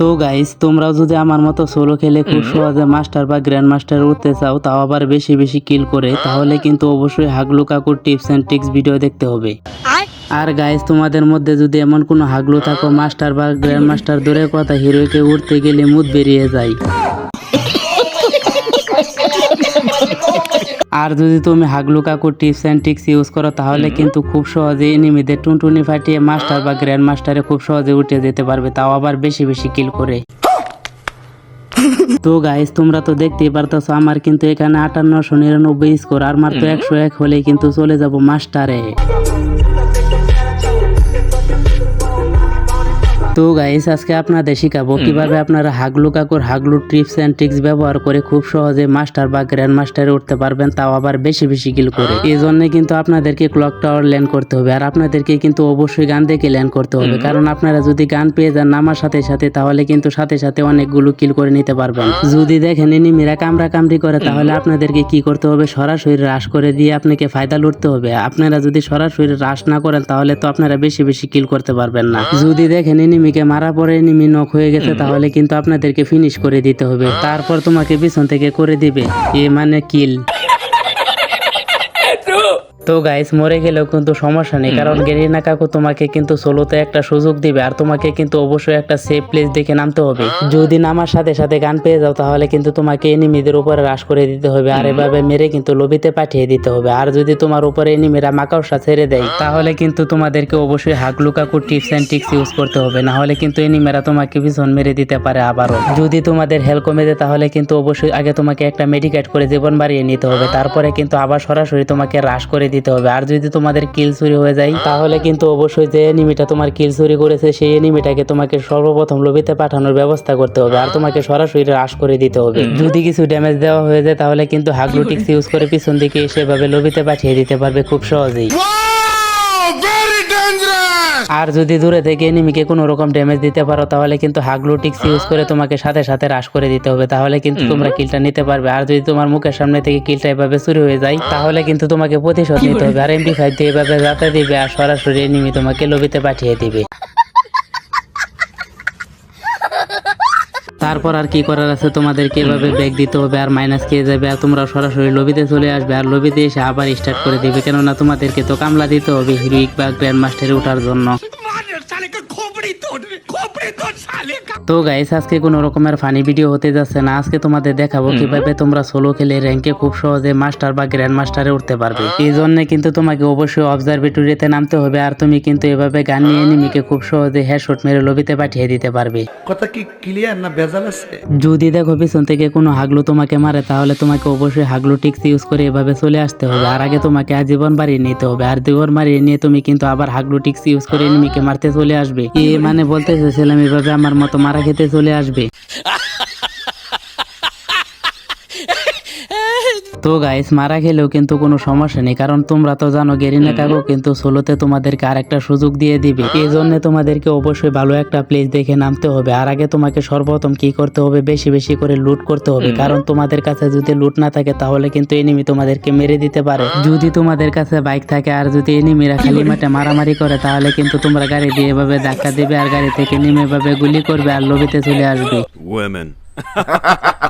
তো গাইস তোমরাও যদি আমার মতো সোলো খেলে খুব সহজে মাস্টার বা গ্র্যান্ড মাস্টার উঠতে চাও তাও আবার বেশি বেশি কিল করে তাহলে কিন্তু অবশ্যই হাগলু কাকুর টিপস অ্যান্ড ট্রিক্স ভিডিও দেখতে হবে। আর? গাইস তোমাদের মধ্যে যদি এমন কোনো হাগলু থাকো মাস্টার বা গ্র্যান্ড মাস্টার দূরের কথা হিরোকে উঠতে গেলে মুদ বেরিয়ে যায়। আর যদি তুমি হাগলু কাকুর টিপস অ্যান্ড ট্রিক্স ইউজ করো তাহলে কিন্তু খুব সহজে এনিমিদের টুনটুনি ফাটিয়ে মাস্টার বা গ্র্যান্ড মাস্টারে খুব সহজে উঠে যেতে পারবে তাও আবার বেশি বেশি কিল করে। তো গাইস তোমরা তো দেখতেই পারতেছো আমার কিন্তু এখানে আটান্নশো নিরানব্বই স্কোর আর মাত্র একশো এক হলেই কিন্তু চলে যাব মাস্টারে তো গাইস আজকে আপনাদের শিখাবো কীভাবে আপনারা হাগলু কাকুর হাগলু ট্রিপস এন্ড ট্রিক্স ব্যবহার করে খুব সহজে মাস্টার বা গ্র্যান্ড মাস্টারে উঠতে পারবেন তাও আবার বেশি বেশি কিল করে। এই জন্য কিন্তু আপনাদেরকে ক্লক টাওয়ার ল্যান্ড করতে হবে আর আপনাদেরকে কিন্তু অবশ্যই গান দেখে ল্যান্ড করতে হবে কারণ আপনারা যদি গান পেয়ে যান নামার সাথে সাথে তাহলে কিন্তু সাথে সাথে অনেকগুলো কিল করে নিতে পারবেন। যদি দেখেন এনিমিরা কামড়া কামড়ি করে তাহলে আপনাদেরকে কি করতে হবে? সরাসরি রাশ করে দিয়ে আপনাকে ফায়দা লুটতে হবে। আপনারা যদি সরাসরি রাশ না করেন তাহলে তো আপনারা বেশি বেশি কিল করতে পারবেন না। যদি দেখেন এনিমিকে মারা পরে নিমি নক হয়ে গেছে তাহলে কিন্তু আপনাদেরকে ফিনিশ করে দিতে হবে। তারপর তোমাকে পিছন থেকে করে দিবে। এ মানে কিল তো গাইস মরে গেলেও কিন্তু সমস্যা নেই কারণ গেরিনা কাকু তোমাকে কিন্তু সোলোতে একটা সুযোগ দিবে আর তোমাকে কিন্তু অবশ্যই একটা সেফ প্লেস দেখে নামতে হবে। যদি নামার সাথে সাথে গান পেয়ে যাও তাহলে কিন্তু তোমাকে এনিমিদের উপরে হ্রাস করে দিতে হবে আর এভাবে মেরে কিন্তু লবিতে পাঠিয়ে দিতে হবে। আর যদি তোমার উপরে এনিমিরা মাকাউসা ছেড়ে দেয় তাহলে কিন্তু তোমাদেরকে অবশ্যই হাগলু কাকু টিপস অ্যান্ড ট্রিক্স ইউজ করতে হবে না হলে কিন্তু এনিমিরা তোমাকে ভীষণ মেরে দিতে পারে আবারও। যদি তোমাদের হেল্প কমে যায় তাহলে কিন্তু অবশ্যই আগে তোমাকে একটা মেডিকেট করে জীবন বাড়িয়ে নিতে হবে তারপরে কিন্তু আবার সরাসরি তোমাকে হ্রাস করে দিতে হবে। আর যদি তোমাদের কিল চুরি হয়ে যায় তাহলে কিন্তু অবশ্যই যে এনিমিটা তোমার কিল চুরি করেছে সেই এনিমিটাকে তোমাকে সর্বপ্রথম লবিতে পাঠানোর ব্যবস্থা করতে হবে আর তোমাকে সরাসরি হ্রাস করে দিতে হবে। যদি কিছু ড্যামেজ দেওয়া হয়ে যায় তাহলে কিন্তু হাগলুটিক্স ইউজ করে পিছন দিকে সেভাবে লবিতে পাঠিয়ে দিতে পারবে খুব সহজেই! আর যদি দূরে থেকে এনিমিকে কোনো রকম ড্যামেজ দিতে পারো তাহলে কিন্তু হাগলু টিক্স ইউজ করে তোমাকে সাথে সাথে হ্রাস করে দিতে হবে। তাহলে কিন্তু তোমরা কিলটা নিতে পারবে। আর যদি তোমার মুখের সামনে থেকে কিলটা এভাবে চুরি হয়ে যায় তাহলে কিন্তু তোমাকে প্রতিশোধ নিতে হবে। আর এমপি ফাইভ দিয়ে এভাবে যাতে দিবে আর সরাসরি এনিমি তোমাকে লবিতে পাঠিয়ে দিবে। তারপর আর কি করার আছে? তোমাদেরকে এভাবে ব্যাগ দিতে হবে আর মাইনাস খেয়ে যাবে আর তোমরা সরাসরি লবিতে চলে আসবে আর লবিতে এসে আবার স্টার্ট করে দিবে। কেননা তোমাদেরকে তো কামলা দিতে হবে হিরোইক বা গ্র্যান্ড মাস্টারে ওঠার জন্য। তো গাইস আজকে কোনো রকমের ফানি ভিডিও হতে যাচ্ছে না। আজকে তোমাদের দেখাবো কীভাবে তোমরা সোলো খেলে র্যাঙ্কে খুব সহজে মাস্টার বা গ্র্যান্ড মাস্টারে উঠতে পারবে। এই জন্য কিন্তু তোমাকে অবশ্যই অবজারভেটরিতে নামতে হবে আর তুমি কিন্তু এভাবে গান নিয়ে এনিমিকে খুব সহজে হেডশট মেরে লবিতে পাঠিয়ে দিতে পারবে। কথা কি ক্লিয়ার না ভেজাল আছে? যদি দেখো পিছন থেকে কোনো হাগলু তোমাকে মারে তাহলে তোমাকে অবশ্যই হাগলু টিক্স ইউজ করে এভাবে চলে আসতে হবে। আর আগে তোমাকে আজীবন বাড়িয়ে নিতে হবে। আর জীবন বাড়িয়ে নিয়ে তুমি কিন্তু আবার হাগলু টিক্স ইউজ করে এনিমিকে মারতে চলে আসবে। এ মানে বলতে চাইছিলাম এভাবে আমার মতো মারা খেতে চলে আসবে। তো গাইস মারা খেলেও কিন্তু কোনো সমস্যা নেই কারণ তোমরা তো জানো গেরিনা কাকু কিন্তু সোলোতে তোমাদেরকে আরেকটা সুযোগ দিয়ে দিবে। এই জন্য তোমাদেরকে অবশ্যই ভালো একটা প্লেস দেখে নামতে হবে। আর আগে তোমাকে সর্বপ্রথম কি করতে হবে বেশি বেশি করে লুট করতে হবে। কারণ তোমাদের কাছে যদি লুট না থাকে তাহলে কিন্তু এনিমি তোমাদেরকে মেরে দিতে পারে। যদি তোমাদের কাছে বাইক থাকে আর যদি এনিমিরা খালি মাঠে মারামারি করে তাহলে কিন্তু তোমরা গাড়ি দিয়ে এভাবে ধাক্কা দেবে আর গাড়ি থেকে নেমে এভাবে গুলি করবে আর লবিতে চলে আসবে।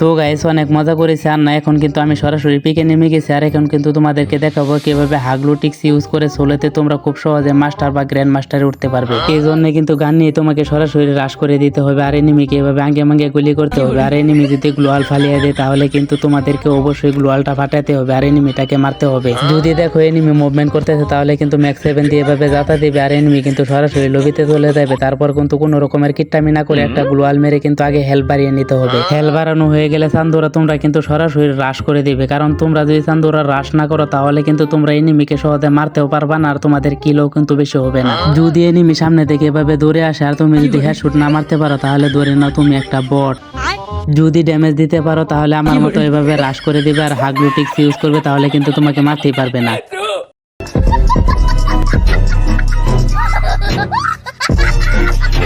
তো গাইস অনেক মজা করেছি। আর না, এখন কিন্তু আমি সরাসরি পিকে নেমে গেছি। আর এখন কিন্তু তোমাদেরকে দেখাবো কীভাবে হাগলুটিক্স ইউজ করে সোলোতে তোমরা খুব সহজে মাস্টার বা গ্র্যান্ড মাস্টারে উঠতে পারবে। এই জন্য কিন্তু গান নিয়ে তোমাকে সরাসরি হ্রাস করে দিতে হবে। আর এনিমিকে এভাবে আঙ্গে মাঙ্গে গুলি করতে হবে। আর এনিমি যদি গ্লোয়াল ফালিয়ে দেয়, তাহলে কিন্তু তোমাদেরকে অবশ্যই গ্লোয়ালটা ফাটাতে হবে। আর এনিমিটাকে মারতে হবে। যদি দেখো এনিমি মুভমেন্ট করতেছে, তাহলে কিন্তু ম্যাক্স সেভেন দিয়ে এভাবে যাতা দেবে। আর এনিমি কিন্তু সরাসরি লবিতে চলে যাবে। তারপর কিন্তু কোনো রকমের কিট্টামি না করে একটা গ্লোয়াল মেরে কিন্তু আগে হেল্প বাড়িয়ে নিতে হবে। হেল্প বাড়ানো হয়ে হয়ে গেলে চান্দোরা তোমরা কিন্তু সরাসরি হ্রাস করে দিবে। কারণ তোমরা যদি চান্দোরা হ্রাস না করো, তাহলে কিন্তু তোমরা এনিমিকে সহজে মারতেও পারবা না, আর তোমাদের কিলো কিন্তু বেশি হবে না। যদি এনিমি সামনে থেকে এভাবে দৌড়ে আসে, আর তুমি যদি হ্যাশুট না মারতে পারো, তাহলে ধরে নাও তুমি একটা বট যদি ড্যামেজ দিতে পারো, তাহলে আমার মতো এভাবে হ্রাস করে দিবে, আর হাগলুটিক্স ইউজ করবে, তাহলে কিন্তু তোমাকে মারতেই পারবে না।